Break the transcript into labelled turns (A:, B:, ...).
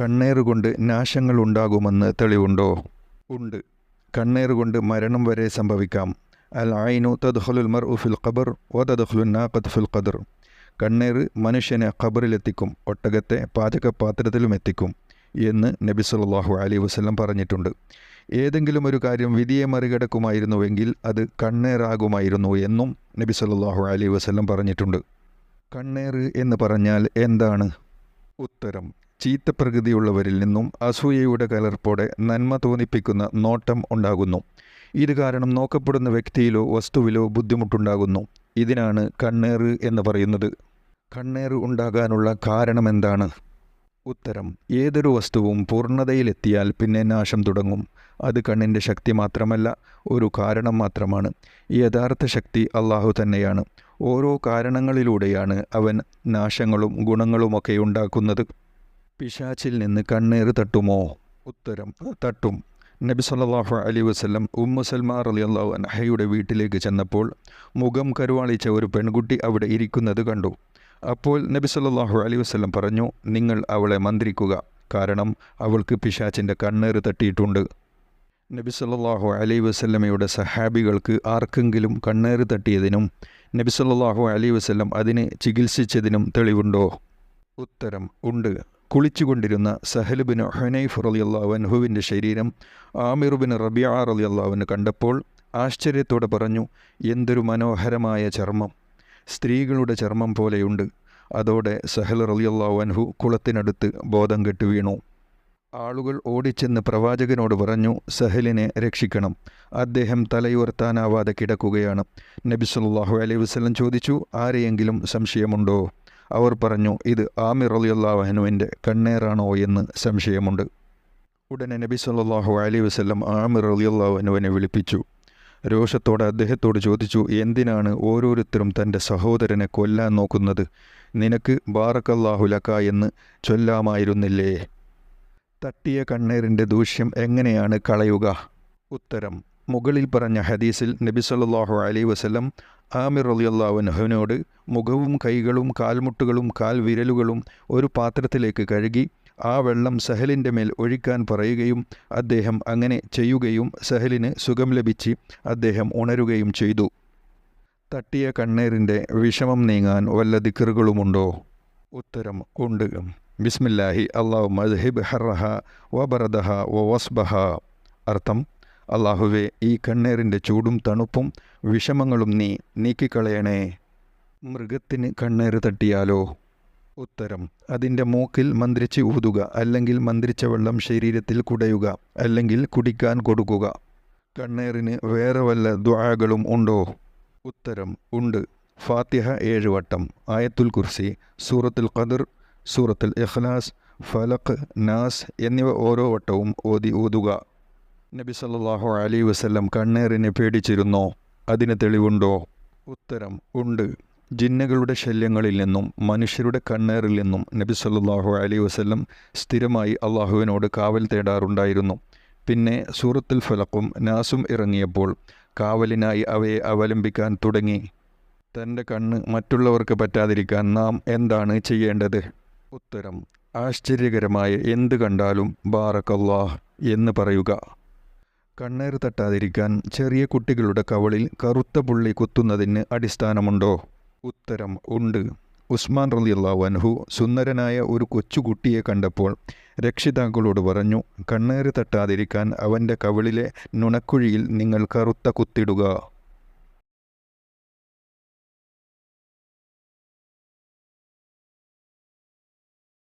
A: കണ്ണേറുകൊണ്ട് നാശങ്ങൾ ഉണ്ടാകുമെന്ന് തെളിവുണ്ടോ? ഉണ്ട്. കണ്ണേറുകൊണ്ട് മരണം വരെ സംഭവിക്കാം. അൽ ആയിനു തദ്ഹലുൽ മർ ഉഫിൽ ഖബർ ഓ തദ്ഹലുൻ നാഖത്ത് ഫുൽ ഖദർ. കണ്ണേറ് മനുഷ്യനെ ഖബറിലെത്തിക്കും ഒട്ടകത്തെ പാചകപാത്രത്തിലും എത്തിക്കും എന്ന് നബി സല്ലാഹു അലി വസ്ലം പറഞ്ഞിട്ടുണ്ട്. ഏതെങ്കിലും ഒരു കാര്യം വിധിയെ മറികടക്കുമായിരുന്നുവെങ്കിൽ അത് കണ്ണേറാകുമായിരുന്നു എന്നും നബി സല്ലാഹു അലി വസ്ലം പറഞ്ഞിട്ടുണ്ട്. കണ്ണേറ് എന്ന് പറഞ്ഞാൽ എന്താണ്? ഉത്തരം. ചീത്ത പ്രകൃതിയുള്ളവരിൽ നിന്നും അസൂയയുടെ കലർപ്പോടെ നന്മ തോന്നിപ്പിക്കുന്ന നോട്ടം ഉണ്ടാകുന്നു. ഇത് കാരണം നോക്കപ്പെടുന്ന വ്യക്തിയിലോ വസ്തുവിലോ ബുദ്ധിമുട്ടുണ്ടാകുന്നു. ഇതിനാണ് കണ്ണേറ് എന്ന് പറയുന്നത്. കണ്ണേറ് ഉണ്ടാകാനുള്ള കാരണം എന്താണ്? ഉത്തരം. ഏതൊരു വസ്തുവും പൂർണതയിലെത്തിയാൽ പിന്നെ നാശം തുടങ്ങും. അത് കണ്ണിന്റെ ശക്തി മാത്രമല്ല ഒരു കാരണം മാത്രമാണ്. യഥാർത്ഥ ശക്തി അള്ളാഹു തന്നെയാണ്. ഓരോ കാരണങ്ങളിലൂടെയാണ് അവൻ നാശങ്ങളും ഗുണങ്ങളുമൊക്കെ ഉണ്ടാക്കുന്നത്. പിശാച്ചിൽ നിന്ന് കണ്ണീർ തട്ടുമോ? ഉത്തരം തട്ടും. നബി സല്ലല്ലാഹു അലൈഹി വസല്ലം ഉമ്മു സൽമാ റളിയല്ലാഹു അൻഹയുടെ വീട്ടിലേക്ക് ചെന്നപ്പോൾ മുഖം കരുവാളിച്ച ഒരു പെൺകുട്ടി അവിടെ ഇരിക്കുന്നത് കണ്ടു. അപ്പോൾ നബി സല്ലാഹു അലി വസ്ലം പറഞ്ഞു നിങ്ങൾ അവളെ മന്ത്രിക്കുക. കാരണം അവൾക്ക് പിശാച്ചിന്റെ കണ്ണേറ് തട്ടിയിട്ടുണ്ട്. നബി സല്ലാഹു അലൈഹി വസല്ലമയുടെ സഹാബികൾക്ക് ആർക്കെങ്കിലും കണ്ണേറ് തട്ടിയതിനും നബി സല്ലല്ലാഹു അലൈഹി വസല്ലം അതിനെ ചികിത്സിച്ചതിനും തെളിവുണ്ടോ? ഉത്തരം ഉണ്ട്. കുളിച്ചുകൊണ്ടിരുന്ന സഹലുബിന് ഹുനൈഫ് റളിയല്ലാഹു അൻഹുവിന്റെ ശരീരം ആമിറുബിൻ റബിയ റളിയല്ലാഹുവിന് കണ്ടപ്പോൾ ആശ്ചര്യത്തോടെ പറഞ്ഞു എന്തൊരു മനോഹരമായ ചർമ്മം. സ്ത്രീകളുടെ ചർമ്മം പോലെയുണ്ട്. അതോടെ സഹൽ റളിയല്ലാഹു അൻഹു കുളത്തിനടുത്ത് ബോധം കെട്ടു വീണു. ആളുകൾ ഓടിച്ചെന്ന് പ്രവാചകനോട് പറഞ്ഞു സഹലിനെ രക്ഷിക്കണം. അദ്ദേഹം തലയുയർത്താനാവാതെ കിടക്കുകയാണ്. നബി സല്ലല്ലാഹു അലൈഹി വസല്ലം ചോദിച്ചു ആരെയെങ്കിലും സംശയമുണ്ടോ? അവർ പറഞ്ഞു ഇത് ആമിർ അലിയല്ലാഹനുവിന്റെ കണ്ണേറാണോ എന്ന് സംശയമുണ്ട്. ഉടനെ നബി സല്ലാഹു അലൈഹി വസല്ലം ആമിർ അലിയല്ലാഹനുവിനെ വിളിപ്പിച്ചു. രോഷത്തോടെ അദ്ദേഹത്തോട് ചോദിച്ചു എന്തിനാണ് ഓരോരുത്തരും തന്റെ സഹോദരനെ കൊല്ലാൻ നോക്കുന്നത്? നിനക്ക് ബാറക്കല്ലാഹുലക്ക എന്ന് ചൊല്ലാമായിരുന്നില്ലേ? തട്ടിയ കണ്ണേറിന്റെ ദൂഷ്യം എങ്ങനെയാണ് കളയുക? ഉത്തരം. മുകളിൽ പറഞ്ഞ ഹദീസിൽ നബി സല്ലല്ലാഹു അലൈഹി വസല്ലം ആമിർ റളിയല്ലാഹുവിനോട് മുഖവും കൈകളും കാൽമുട്ടുകളും കാൽവിരലുകളും ഒരു പാത്രത്തിലേക്ക് കഴുകി ആ വെള്ളം സഹലിന്റെ മേൽ ഒഴിക്കാൻ പറയുകയും അദ്ദേഹം അങ്ങനെ ചെയ്യുകയും സഹലിന് സുഖം ലഭിച്ച് അദ്ദേഹം ഉണരുകയും ചെയ്തു. തട്ടിയ കണ്ണേറിന്റെ വിഷമം നീങ്ങാൻ വല്ല ദിക്കറുകളുമുണ്ടോ ഉത്തരം ഉണ്ട്. ബിസ്മില്ലാഹി അള്ളാഹു മസ്ഹിബ് ഹറഹ വബറദഹ വസ്ബഹ. അർത്ഥം അള്ളാഹുവെ ഈ കണ്ണേറിന്റെ ചൂടും തണുപ്പും വിഷമങ്ങളും നീ നീക്കിക്കളയണേ. മൃഗത്തിന് കണ്ണേറ് തട്ടിയാലോ? ഉത്തരം അതിന്റെ മൂക്കിൽ മന്ത്രിച്ച് ഊതുക അല്ലെങ്കിൽ മന്ത്രിച്ച വെള്ളം ശരീരത്തിൽ കുടയുക അല്ലെങ്കിൽ കുടിക്കാൻ കൊടുക്കുക. കണ്ണേറിന് വേറെ വല്ല ദ്വാകളും ഉണ്ടോ? ഉത്തരം ഉണ്ട്. ഫാത്തിഹ ഏഴ് വട്ടം. ആയത്തുൽ കുർസി സൂറത്തുൽ ഖദർ സൂറത്തുൽ ഇഖ്ലാസ് ഫലഖ് നാസ് എന്നിവ ഓരോ വട്ടവും ഓതി ഊതുക. നബി സല്ലാഹു അലി വസല്ലം കണ്ണേറിനെ പേടിച്ചിരുന്നോ? അതിന് തെളിവുണ്ടോ? ഉത്തരം ഉണ്ട്. ജിന്നകളുടെ ശല്യങ്ങളിൽ നിന്നും മനുഷ്യരുടെ കണ്ണേറിൽ നിന്നും നബി സല്ലാഹു അലി വസ്ല്ലം സ്ഥിരമായി അള്ളാഹുവിനോട് കാവൽ തേടാറുണ്ടായിരുന്നു. പിന്നെ സൂറത്തുൽ ഫലക്കും നാസും ഇറങ്ങിയപ്പോൾ കാവലിനായി അവയെ അവലംബിക്കാൻ തുടങ്ങി. തന്റെ കണ്ണ് മറ്റുള്ളവർക്ക് പറ്റാതിരിക്കാൻ നാം എന്താണ് ചെയ്യേണ്ടത്? ഉത്തരം ആശ്ചര്യകരമായ എന്ത് കണ്ടാലും ബാറക്കല്ലാഹ് എന്ന് പറയുക. കണ്ണേറ് തട്ടാതിരിക്കാൻ ചെറിയ കുട്ടികളുടെ കവളിൽ കറുത്ത പുള്ളി കുത്തുന്നതിന് അടിസ്ഥാനമുണ്ടോ? ഉത്തരം ഉണ്ട്. ഉസ്മാൻ റളിയല്ലാഹു അൻഹു സുന്ദരനായ ഒരു കൊച്ചുകുട്ടിയെ കണ്ടപ്പോൾ രക്ഷിതാക്കളോട് പറഞ്ഞു കണ്ണേറ് തട്ടാതിരിക്കാൻ അവന്റെ കവിളിലെ നുണക്കുഴിയിൽ നിങ്ങൾ കറുത്ത കുത്തിടുക.